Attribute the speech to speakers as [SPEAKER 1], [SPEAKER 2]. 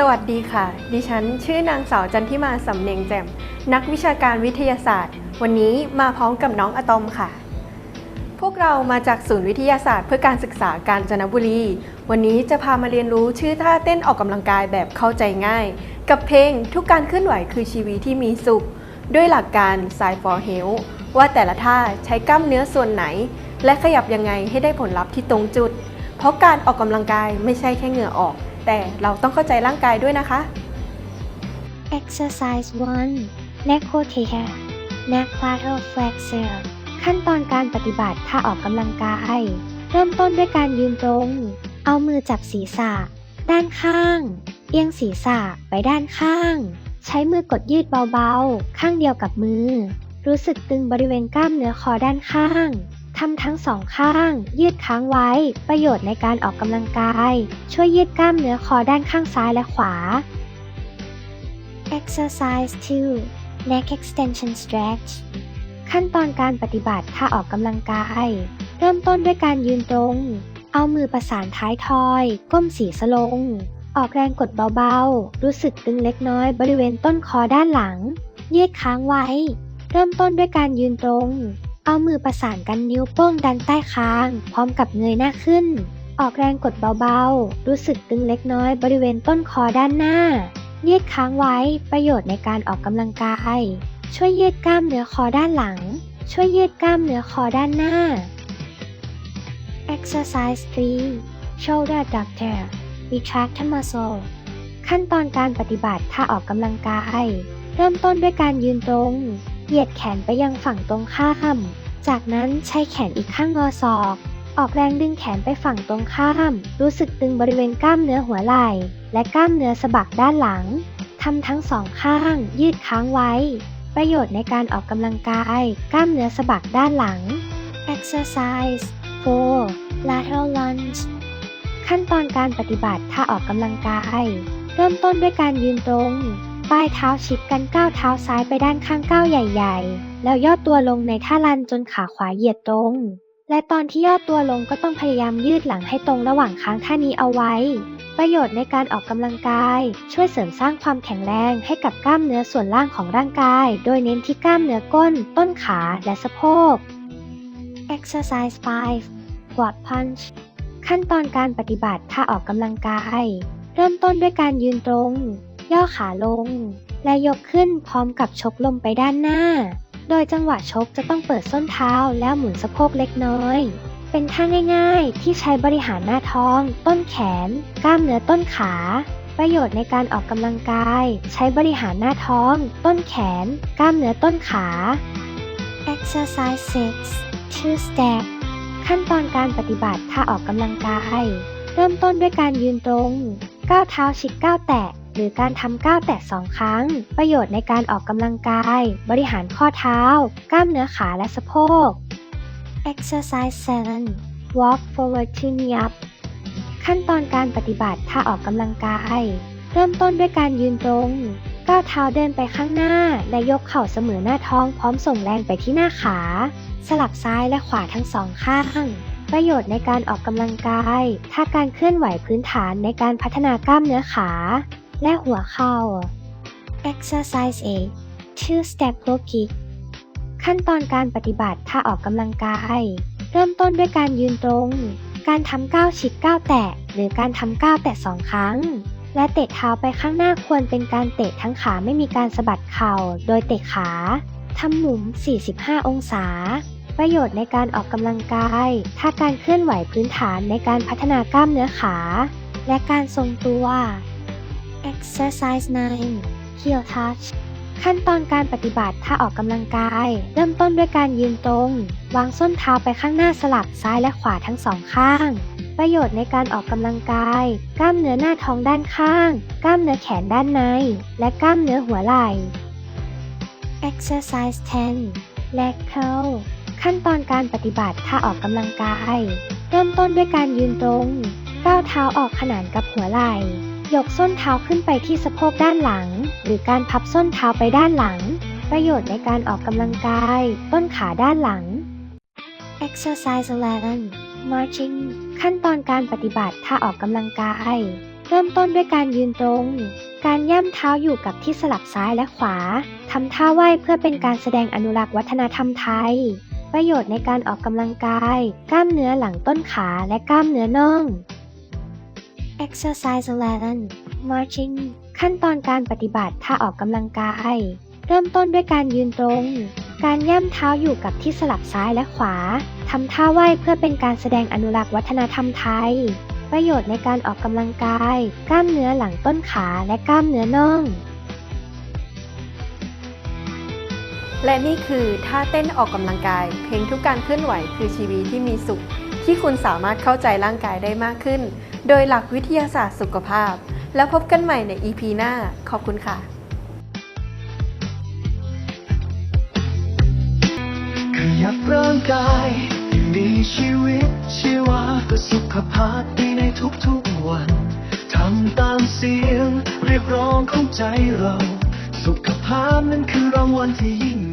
[SPEAKER 1] สวัสดีค่ะ ดิฉันชื่อนางสาวจันทิมาสำเนียงแจ่ม นักวิชาการวิทยาศาสตร์ วันนี้มาพร้อมกับน้องอะตอมค่ะ พวกเรามาจากศูนย์วิทยาศาสตร์เพื่อการศึกษาการจนบุรี วันนี้จะพามาเรียนรู้ชื่อท่าเต้นออกกำลังกายแบบเข้าใจง่าย กับเพลงทุกการเคลื่อนไหวคือชีวิตที่มีสุข ด้วยหลักการ s i for Health ว่าแต่ละท่าใช้กล้ามเนื้อส่วนไหน และขยับยังไงให้ได้ผลลัพธ์ที่ตรงจุด เพราะการออกกำลังกายไม่ใช่แค่เหงื่อออก แต่เราต้องเข้าใจร่างกายด้วยนะคะ
[SPEAKER 2] Exercise 1 Neck rotation Neck plateau flexor ขั้นตอนการปฏิบัติถ้าออกกำลังกาย เริ่มต้นด้วยการยืนตรง เอามือจับศีรษะ ด้านข้าง เอียงศีรษะไปด้านข้าง ใช้มือกดยืดเบาๆ ข้างเดียวกับมือ รู้สึกตึงบริเวณกล้ามเนื้อคอด้านข้าง ทำทั้งสองข้าง ยืดค้างไว้ ประโยชน์ในการออกกำลังกาย ช่วยยืดกล้ามเนื้อคอด้านข้างซ้ายและขวา Exercise 2 Neck extension stretch ขั้นตอนการปฏิบัติถ้าออกกำลังกาย เริ่มต้นด้วยการยืนตรง เอามือประสานท้ายทอย ก้มศีรษะลง ออกแรงกดเบาๆ รู้สึกตึงเล็กน้อยบริเวณต้นคอด้านหลัง ยืดค้างไว้ เริ่มต้นด้วยการยืนตรง เอามือประสานกันนิ้วโป้งดันใต้คาง พร้อมกับเงยหน้าขึ้น ออกแรงกดเบาๆ รู้สึกตึงเล็กน้อยบริเวณต้นคอด้านหน้า ยืดค้างไว้ประโยชน์ในการออกกำลังกาย ช่วยยืดกล้ามเนื้อคอด้านหลัง ช่วยยืดกล้ามเนื้อคอด้านหน้า Exercise 3 Shoulder Adductor Retract muscle ขั้นตอนการปฏิบัติถ้าออกกำลังกาย เริ่มต้นด้วยการยืนตรง เหยียดแขนไปยังฝั่งตรงข้าม จากนั้นใช้แขนอีกข้างงอศอก ออกแรงดึงแขนไปฝั่งตรงข้าม รู้สึกตึงบริเวณกล้ามเนื้อหัวไหล่ และกล้ามเนื้อสะบักด้านหลัง ทำทั้งสองข้าง ยืดค้างไว้ ประโยชน์ในการออกกำลังกาย กล้ามเนื้อสะบักด้านหลัง Exercise 4 Lateral lunge ขั้นตอนการปฏิบัติถ้าออกกำลังกาย เริ่มต้นด้วยการยืนตรง ปลายเท้าชิดกันก้าวเท้าซ้ายไปด้านข้างก้าวใหญ่ๆ แล้วย่อตัวลงในท่าลันจนขาขวาเหยียดตรง และตอนที่ย่อตัวลงก็ต้องพยายามยืดหลังให้ตรงระหว่างค้างท่านี้เอาไว้ ประโยชน์ในการออกกำลังกาย ช่วยเสริมสร้างความแข็งแรงให้กับกล้ามเนื้อส่วนล่างของร่างกาย โดยเน้นที่กล้ามเนื้อก้น ต้นขาและสะโพก Exercise 5 Quad Punch ขั้นตอนการปฏิบัติถ้าออกกำลังกาย เริ่มต้นด้วยการยืนตรง ย่อขาลง และยกขึ้นพร้อมกับชกลมไปด้านหน้า โดยจังหวะชกจะต้องเปิดส้นเท้าแล้วหมุนสะโพกเล็กน้อย เป็นท่าง่ายๆ ที่ใช้บริหารหน้าท้อง ต้นแขน กล้ามเนื้อต้นขา ประโยชน์ในการออกกำลังกาย ใช้บริหารหน้าท้อง ต้นแขน กล้ามเนื้อต้นขา Exercise 6 Two Step ขั้นตอนการปฏิบัติถ้าออกกำลังกาย เริ่มต้นด้วยการยืนตรง ก้าวเท้าชิดก้าวแตะ หรือการทำก้าวแตะสองครั้ง ประโยชน์ในการออกกำลังกาย บริหารข้อเท้า กล้ามเนื้อขาและสะโพก Exercise 7 Walk forward to knee up ขั้นตอนการปฏิบัติถ้าออกกำลังกาย เริ่มต้นด้วยการยืนตรง ก้าวเท้าเดินไปข้างหน้า และยกเข่าเสมอหน้าท้องพร้อมส่งแรงไปที่หน้าขา สลับซ้ายและขวาทั้งสองข้างประโยชน์ในการออกกำลังกาย ถ้าการเคลื่อนไหวพื้นฐานในการพัฒนากล้ามเนื้อขา และหัวเข่า Exercise 8 Two Step Low Kick ขั้นตอนการปฏิบัติถ้าออกกำลังกาย เริ่มต้นด้วยการยืนตรง การทำก้าวชิดก้าวแตะ หรือการทำก้าวแตะสองครั้ง และเตะเท้าไปข้างหน้าควรเป็นการเตะทั้งขาไม่มีการสะบัดเข่า โดยเตะขาทำหมุน45 องศา ประโยชน์ในการออกกำลังกาย ถ้าการเคลื่อนไหวพื้นฐานในการพัฒนากล้ามเนื้อขา และการทรงตัว Exercise 9 Heel Touch ขั้นตอนการปฏิบัติถ้าออกกำลังกาย เริ่มต้นด้วยการยืนตรง วางส้นเท้าไปข้างหน้าสลับซ้ายและขวาทั้งสองข้าง ประโยชน์ในการออกกำลังกาย กล้ามเนื้อหน้าท้องด้านข้าง กล้ามเนื้อแขนด้านใน และกล้ามเนื้อหัวไหล่ Exercise 10 Leg curl ขั้นตอนการปฏิบัติถ้าออกกำลังกาย เริ่มต้นด้วยการยืนตรง ก้าวเท้าออกขนานกับหัวไหล่ ยกส้นเท้าขึ้นไปที่สะโพกด้านหลัง หรือการพับส้นเท้าไปด้านหลัง ประโยชน์ในการออกกำลังกาย ต้นขาด้านหลัง Exercise 11 Marching ขั้นตอนการปฏิบัติถ้าออกกำลังกาย เริ่มต้นด้วยการยืนตรง การย่ำเท้าอยู่กับที่สลับซ้ายและขวา ทำท่าไหว้เพื่อเป็นการแสดงอนุรักษ์วัฒนธรรมไทย ประโยชน์ในการออกกำลังกาย กล้ามเนื้อหลังต้นขาและกล้ามเนื้อน่อง Exercise 11 Marching ขั้นตอนการปฏิบัติท่าออกกำลังกาย เริ่มต้นด้วยการยืนตรง การย่ำเท้าอยู่กับที่สลับซ้ายและขวา ทำท่าไหว้เพื่อเป็นการแสดงอนุรักษ์วัฒนธรรมไทย ประโยชน์ในการออกกำลังกาย กล้ามเนื้อหลังต้นขาและกล้ามเนื้อน่อง
[SPEAKER 1] และนี่คือท่าเต้นออกกำลังกาย เพลงทุกการเคลื่อนไหวคือชีวิตที่มีสุข ที่คุณสามารถเข้าใจร่างกายได้มากขึ้น โดยหลักวิทยาศาสตร์สุขภาพ แล้วพบกันใหม่ใน EP หน้า ขอบคุณค่ะ
[SPEAKER 3] ขยับร่างกายมีชีวิตชีวาเพื่อสุขภาพดีในทุกๆวันทำตามเสียง เรียกร้องของใจเรา สุขภาพนั้นคือรางวัลที่ยิ่ง